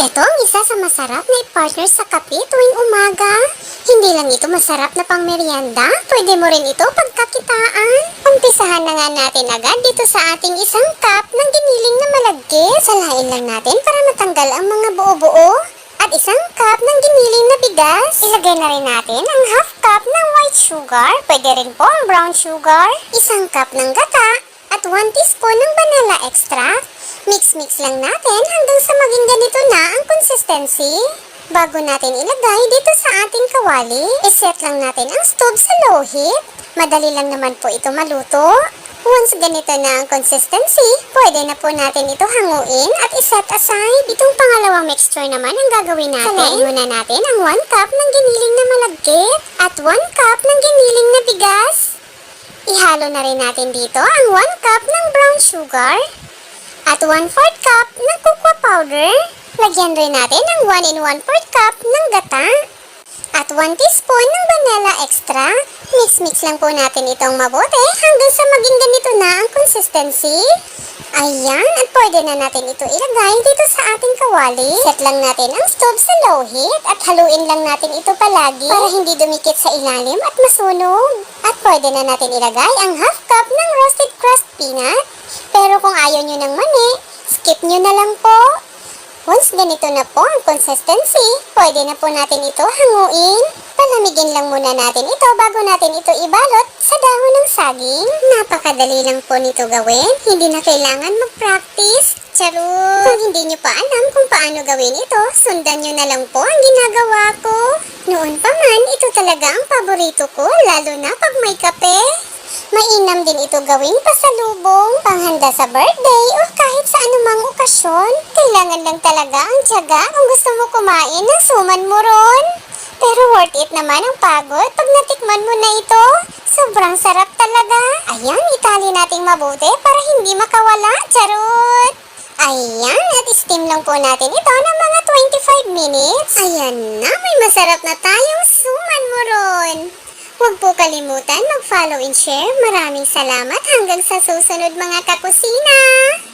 Ito ang isa sa masarap na i-partner sa kape tuwing umaga. Hindi lang ito masarap na pang merienda, pwede mo rin ito pagkakitaan. Umpisahan na nga natin agad dito sa ating isang cup ng giniling na malagkit. Salain lang natin para matanggal ang mga buo-buo. At isang cup ng giniling na bigas. Ilagay na rin natin ang half cup ng white sugar. Pwede rin po ang brown sugar. Isang cup ng gata. At 1 teaspoon ng vanilla extract. Mix-mix lang natin hanggang sa maging ganito na ang consistency. Bago natin ilagay dito sa ating kawali, iset lang natin ang stove sa low heat. Madali lang naman po ito maluto. Once ganito na ang consistency, pwede na po natin ito hanguin at iset aside. Itong pangalawang mixture naman ang gagawin natin. Salain muna natin ang 1 cup ng giniling na malagkit at 1 cup ng giniling na bigas. Ihalo na rin natin dito ang 1 cup ng brown sugar at 1 4 cup ng cocoa powder. Lagyan rin natin ang 1 in 1 4 cup ng gata at 1 teaspoon ng vanilla extra. Mix-mix lang po natin itong mabuti hanggang sa maging ganito na ang consistency. Ayan, at pwede na natin ito ilagay dito sa ating kawali. Set lang natin ang stove sa low heat at haluin lang natin ito palagi para hindi dumikit sa ilalim at masunog. At pwede na natin ilagay ang half cup ng roasted crust peanut. Pero kung ayaw nyo ng mani, skip nyo na lang po. Once ganito na po ang consistency, pwede na po natin ito hanguin. Palamigin lang muna natin ito bago natin ito ibalot sa dahon ng saging. Napakadali lang po nito gawin. Hindi na kailangan mag-practice. Charot! Kung hindi nyo pa alam kung paano gawin ito, sundan nyo na lang po ang ginagawa ko. Noon pa man, ito talaga ang paborito ko, lalo na pag may kape. Mainam din ito gawing pasalubong, panghanda sa birthday o kahit sa anumang okasyon. Kailangan lang talaga ang tiyaga kung gusto mo kumain ng suman mo ron. Pero worth it naman ang pagod pag natikman mo na ito. Sobrang sarap talaga. Ayan, itali nating mabuti para hindi makawala. Charot! Ayan, at steam lang po natin ito ng mga 25 minutes. Ayan na, may masarap na tayong suman mo ron. Huwag po kalimutan mag-follow and share. Maraming salamat hanggang sa susunod mga kakusina!